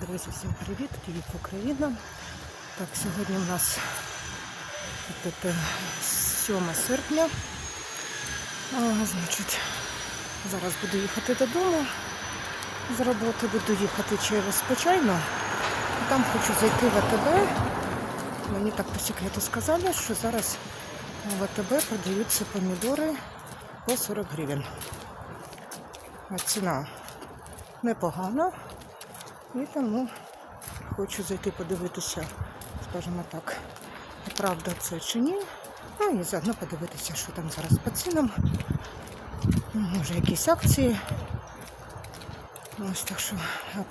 Друзі, всім привіт! Київ Україна. Так, сьогодні у нас 7 серпня. А, значить, зараз буду їхати додому. З роботи буду їхати через Почайно. Там хочу зайти в АТБ. Мені так по секрету сказали, що зараз в АТБ продаються помідори по 40 гривень. А ціна непогана. І тому хочу зайти подивитися, скажімо так, правда це чи ні. Ну і заодно подивитися, що там зараз по цінам. Може якісь акції. Ось так що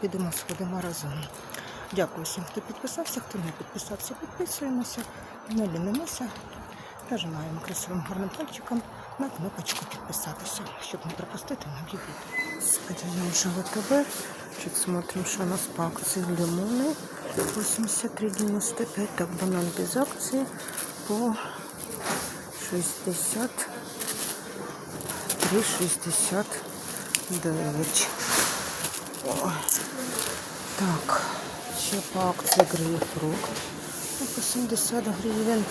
підемо, сходимо разом. Дякую всім, хто підписався, хто не підписався, підписуємося, не лінимося. Нажимаємо красивим гарним пальчиком на кнопочку підписатися, щоб не пропустити нові відео. Сходимо вже в АТБ. Чуть смотрим, что у нас по акции лимоны 83,95. Так, банан без акции по 63,69. О. Так, ще по акции грейпфрут ну, по 70 гривен.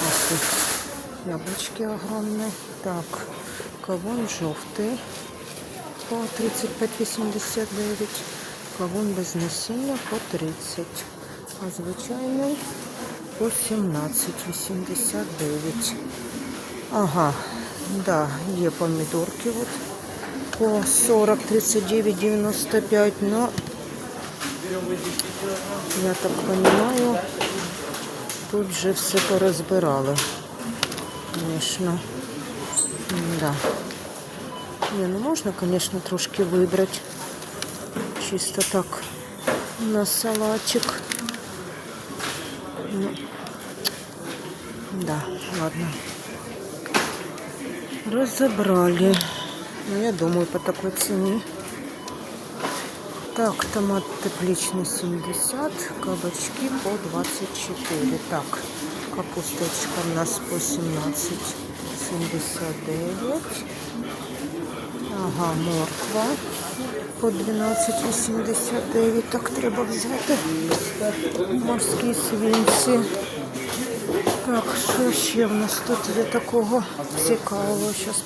А тут яблочки огромные. Так, кавун желтый по 35,89, кавун без насіння по 30, а звичайний по 17,89. Ага, да, є помідорки от по 40, 39, 95, но я так понимаю, тут же все порозбирали, звісно, да. Не, ну можна, звісно, трошки вибрати. Чисто так на салатик. Ну, да, ладно. Разобрали. Ну, я думаю, по такой цене. Так, томат тепличный 70, кабачки по 24. Так, капусточка у нас по 17,79. Ага, морква по 12,89. Так треба взяти. Морські свинці. Так, що ще в нас тут є такого цікавого? Зараз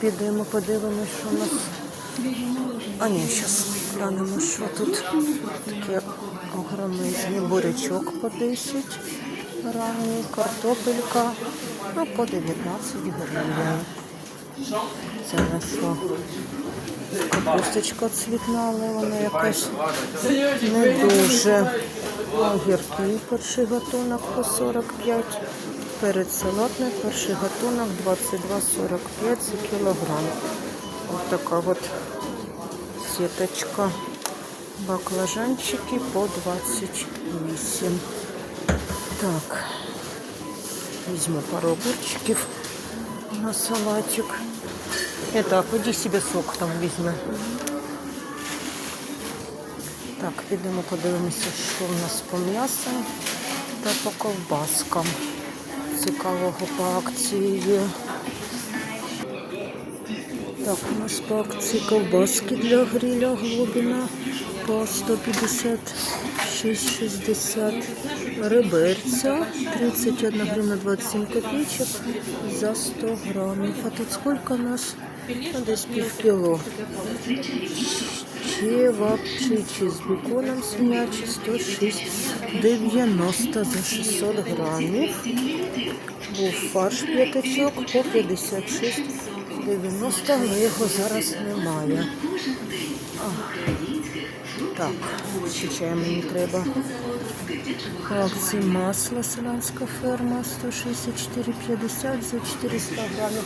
підемо, подивимося, що у нас. А ні, зараз глянемо, що тут таке огромний бурячок по 10 ранній, картопелька, ну по 19 гривень. Це на що? Капусточка цвітна, але вона якась не дуже. Огірки перший гатунок по 45. Перець салатний перший гатунок 22,45 за кілограм. Ось така от сіточка. Баклажанчики по 28. Так, візьму пару огурчиків на салатик. Это, поди себе сок там візьми. Так, підемо подивимося, що в нас по м'ясу та по ковбаскам. Цікавого по акції є. Так, у нас по акції ковбаски для гриля Глобіна по 156,60. Реберця 31 гривна 27 копійчик за 100 грамів. А тут скільки у нас? Ну, десь пів кіло. Чевапчичі з беконом свинячі 106,90 за 600 грамів. Був фарш п'ятачок по 56,90, але його зараз немає. Так, ще чай мені треба. Акції масло селянська ферма 164,50 за 400 грамів.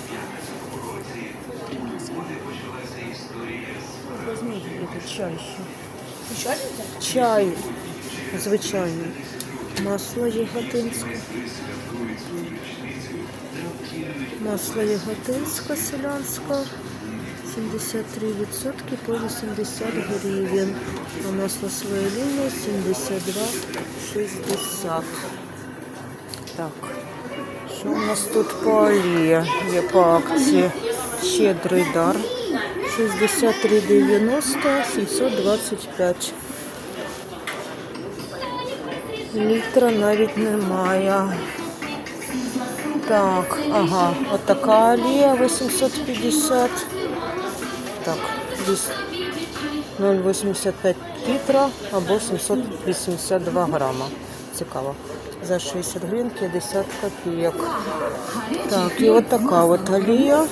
Возьміть, чай ще. Чай звичайний. Масло яготинське. Масло яготинське селянське. 73% по 80 гривень. А масло своя лінія 72,60. Так. Що у нас тут по олії? Є по акції щедрий дар. 63,90, 725 Літра навіть немає. Так, ага, от така олія 850. Так, десь 0,85 літра або 782 грама. Цікаво. За 60 гривень 50 копійок. Так, і от така от олія.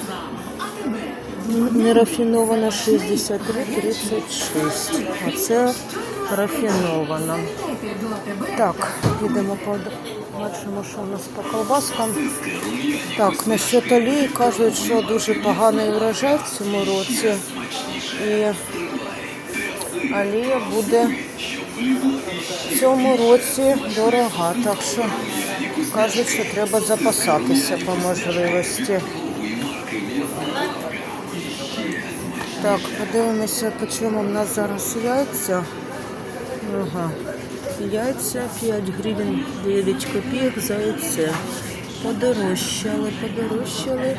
Нерафінована 63,36. А це рафінована. Так, йдемо по бачимо, що у нас по колбаскам. Так, насчет олії кажуть, що дуже поганий урожай в цьому році. І олія буде в цьому році дорога. Так що кажуть, що треба запасатися по можливості. Так, подивимося, по чому в нас зараз яйця. Ага. Яйця 5 гривень 9 копійок за яйце. Подорожчали, подорожчали.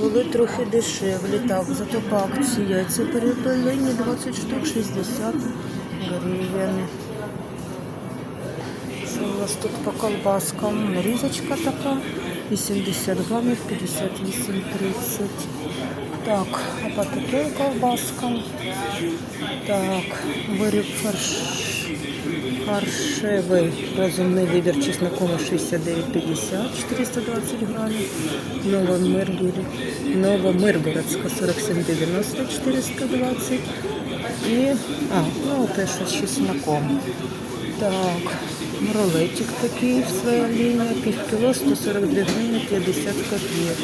Були трохи дешевлі. Так, зато по акції яйця перепелені 20 штук 60 гривень. Що у нас тут по колбаскам? Різочка така. 80 грамів, 58,30. Так, а по таким колбаскам. Так, виріб фарш, фаршевий розумний вибір чесноковий 69,50, 420 грамів. Новомиргород, Новомиргородська 47,90, 420. І, а, ну те, що з чесноком. Так, рулетик такий, своя лінія, пів кіло, 142 гривні, 50 копійок.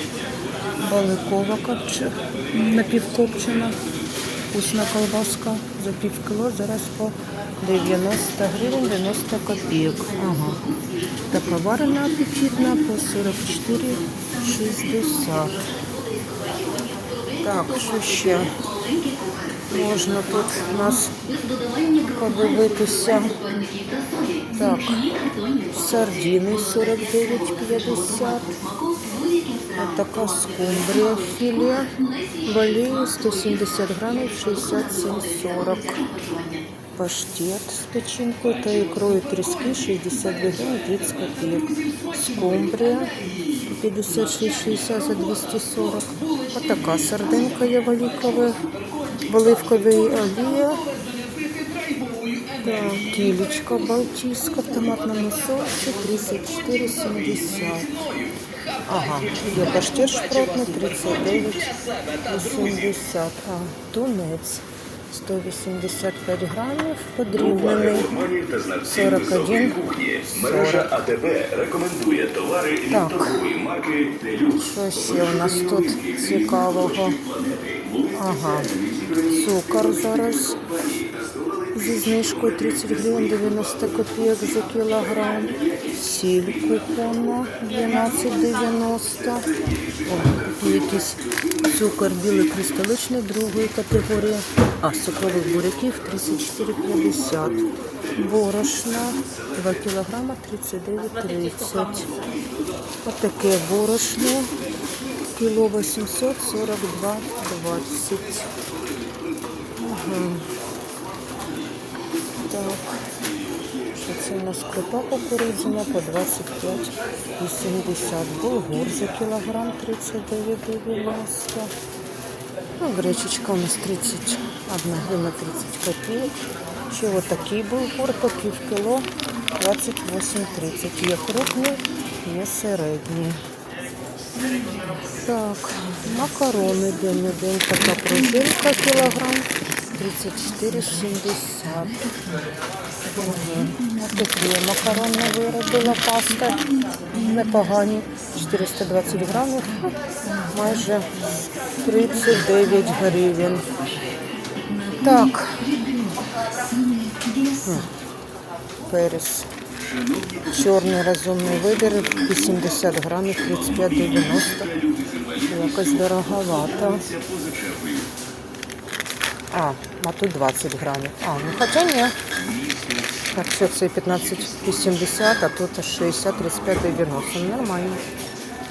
Баликова копче, напівкопчена, вкусна колбаска за пів кіло, зараз по 90 гривень 90 копійок. Ага. Та поварена апетитна по 44,60. Так, що ще? Можна тут у нас подивитися. Так, сардини 49,50. Така скумбрія філія. Валію 170 грамів 67,40. Паштет з печінкою та ікрою тріски 62 гривні 30 копійок. Скумбрія 56,60 за 240. Ось така сардинка є валікова. Оливковий олія. Так, кілечка балтійська в томатному соусі 34,70. Ага, є паштет шпротний 39,80. А тунець 185 грамів, подрібнений Гурманів та знавців 41, високої кухні. Мережа АТБ рекомендує товари від Так. торгової марки «Делюкс». Що ще у нас тут цікавого? Ага, цукор зараз зі знижкою 30 гривень 90 копійок за кілограм. Сіль кухонна 12,90. О, якийсь цукор білий кристаличний другої категорії. А, з цукрових буряків 34,50. Борошна 2 кілограма 39,30. Отаке борошно. Кіло 842,20. Угу. Що це у нас крупа кукурудзяна по 25,80. Булгур за кілограм 39,90. Ну, гречечка у нас 31 гривна 30 копійок. Ще отакий булгур по пів кіло 28,30. Є крупний, є середній. Так, макарони день на день. Така пружинка кілограм 34,70. Угу. Ось такі макарони виробила паста. Непогані. 420 грамів. Майже 39 гривень. Так. М. Перець. Чорний розумний вибір 80 грамів 35,90. Якось дороговато. А, а тут 20 грамів. А, ну хоча ні. Так, що це 15,80, а тут 60, 35, 90. Нормально.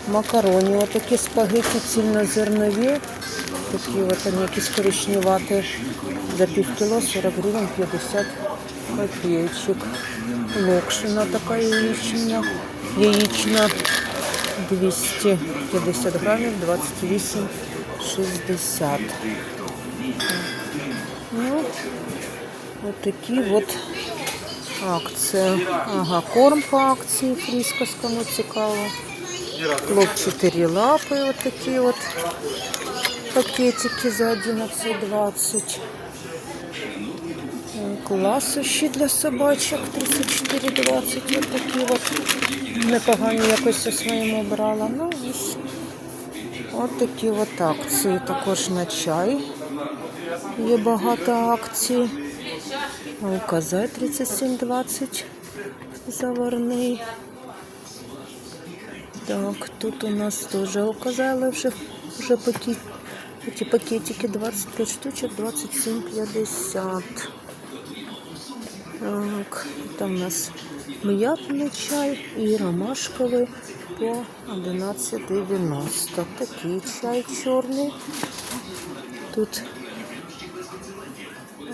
Макароні, отакі спагеті цільнозернові. Такі от вони якісь коричневаті. За пів кіло 40 гривень 50 копеечок. Локшина така яєчня. Яєчна 250 грамів 28,60. Ну, от такі от акції. Ага, корм по акції фріскос, кому цікаво. Лоб 4 лапи, вот такие вот пакетики за 11,20. Класощі для собачок 34,20. Вот такі от. Непогані якось у своєму брала. Ну, ось. От такі от акції. Також на чай. Є багато акцій. Алказай 37,20 заварний. Так, тут у нас тоже указали вже, вже пакет, эти пакетики 25 штучек, 27,50. Так, там у нас м'ятний чай і ромашковий по 11,90. Такий чай чорний. Тут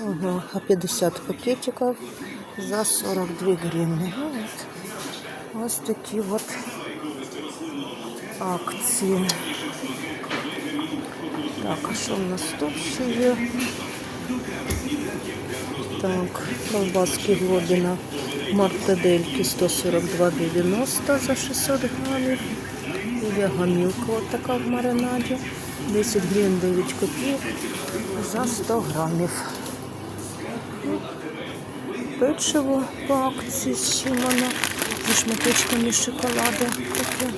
ага, а 50 пакетиков за 42 гривны. Вот. Ось такі от акції. Так, а що в нас тут ще є? Так, колбаски Глобіна мартадельки 142,90 за 600 грамів. І гамілка от така в маринаді. 10 гривень 9 копійок за 100 грамів. Печиво по акції з чим воно зі шматочками шоколаду таке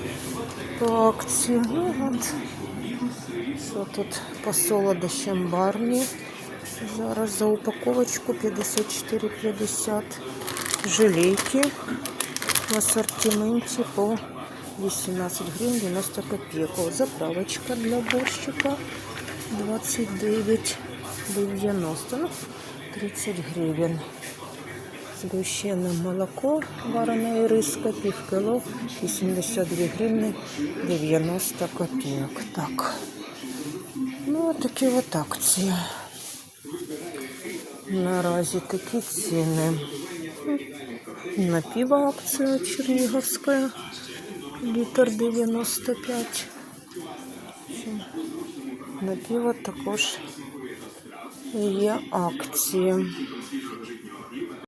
по акції. Ну от. Що тут по солодощам барні. Зараз за упаковочку 54,50. Желейки в ассортименті по 18 гривень 90 копійок. Заправочка для борщика 29,90. Ну, 30 гривень. Згущене молоко, варене риска, пів кіло, 82 гривні 90 копійок. Так. Ну, такі от акції. Наразі такі ціни. На пиво акція Черніговська. Літр 95. На пиво також є акції.